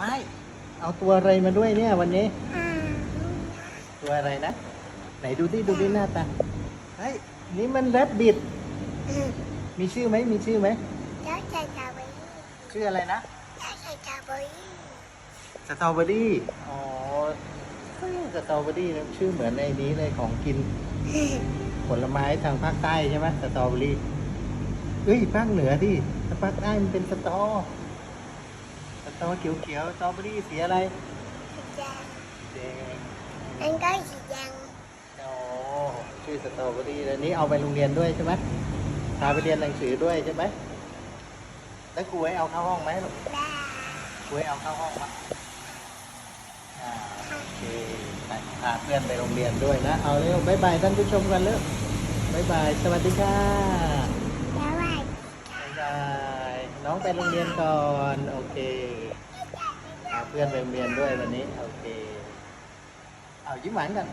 ว้ายเอาตัวอะไรมาด้วยเนี่ยวันนี้ตัวอะไรนะ ไหนดูที่ดูที่หน้าตาเฮ้ยนี่มันแรบบิดมีชื่อไหมมีชื่อไหม Cháu chào chào bé ชื่ออะไรนะ Cháu chào chào bé สตรอเบอรี่อ๋อเฮ้ยสตรอเบอรี่นะชื่อเหมือนในนี้เลยของกินผลไม้ทางภาคใต้ใช่ไหมสตรอเบอรี่เอ้ยภาคเหนือที่ถ้าภาคใต้มันเป็นสตอส ตอเขียวๆสตรอเบอรี่สีอะไร Chào แดง Anh có gì dằn อ๋อชื่อสตรอเบอรี่แล้วนี้เอาไปโรงเรียนด้วยใช่ไหมพาไปเรียนหนังสือด้วยใช่ไหมแล้วครูให้เอาเข้าห้องไหมลูก Ba ครูให้เอาเข้าห้องปะอ่าโอเคไปพาเพื่อนไปโรงเรียนด้วยนะ เอาเร็วบายบายท่านผู้ชมกันเร็วบายบาย สวัสดีค่ะ Cháu ơi บายบาย น้ องไปโรงเรียนก่อน โอเคพาเพื่อนไปโรงเรียนด้วยวันนี้ โอเค เอายิ้มหวานกัน